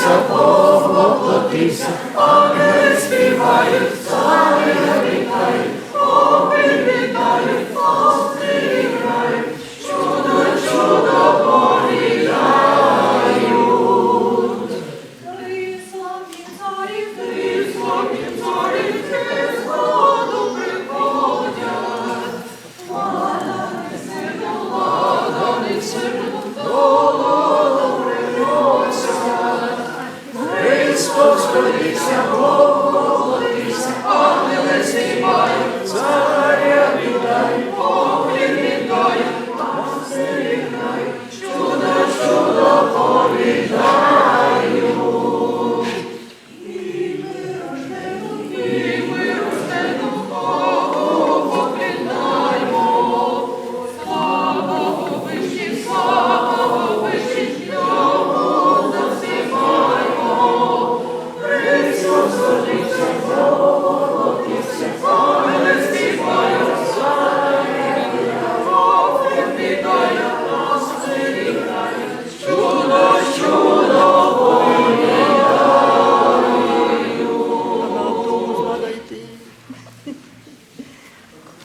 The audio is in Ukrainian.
Воплотився, Богу воплотився, ангели співають, Господи, Бог, молодися, ангели зійма.